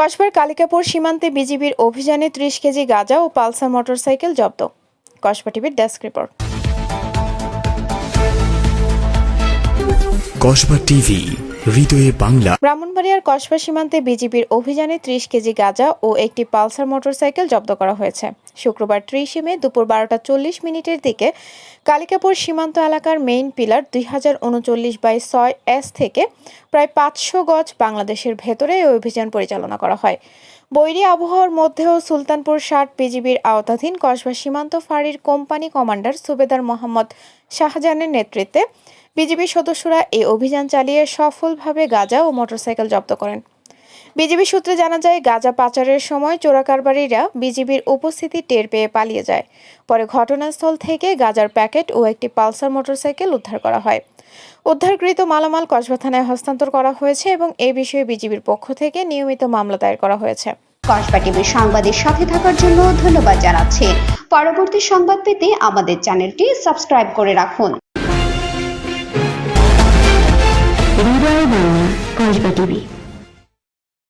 কসবার কালিকাপুর সীমান্তে বিজিবির অভিযানে ত্রিশ কেজি গাঁজা ও পালসার মোটরসাইকেল জব্দ। কসবা টিভির ডেস্ক রিপোর্ট। কসবা টিভি হৃদয়ে বাংলা। ব্রাহ্মণবাড়িয়ার কসবা সীমান্তে বিজিবির অভিযানে ত্রিশ কেজি গাঁজা ও একটি পালসার মোটরসাইকেল জব্দ করা হয়েছে। শুক্রবার ত্রিশে মে দুপুর বারোটা চল্লিশ মিনিটের দিকে কালিকাপুর সীমান্ত এলাকার মেইন পিলার দুই হাজার উনচল্লিশ বাই ছয় এস থেকে প্রায় পাঁচশো গজ বাংলাদেশের ভেতরে এই অভিযান পরিচালনা করা হয়। বৈরী আবহাওয়ার মধ্যেও সুলতানপুর ষাট বিজিবির আওতাধীন কসবা সীমান্ত ফাঁড়ির কোম্পানি কমান্ডার সুবেদার মোহাম্মদ শাহজাহানের নেতৃত্বে বিজিবি সদস্যরা এই অভিযান চালিয়ে সফলভাবে গাঁজা ও মোটরসাইকেল জব্দ করেন। বিজিবি সূত্রে জানা যায় গাঁজা পাচারের সময় চোরাকারবারীরা বিজিবির উপস্থিতি টের পেয়ে পালিয়ে যায়। পরে ঘটনাস্থল থেকে গাঁজার প্যাকেট ও একটি পালসার মোটরসাইকেল উদ্ধার করা হয়। উদ্ধারকৃত মালামাল কসবা থানায় হস্তান্তর করা হয়েছে এবং এ বিষয়ে বিজিবির পক্ষ থেকে নিয়মিত মামলা দায়ের করা হয়েছে। কসবা টিভির সংবাদের সাথে থাকার জন্য ধন্যবাদ জানাচ্ছি। পরবর্তী সংবাদ পেতে আমাদের চ্যানেলটি সাবস্ক্রাইব করে রাখুন। কসবা টিভি।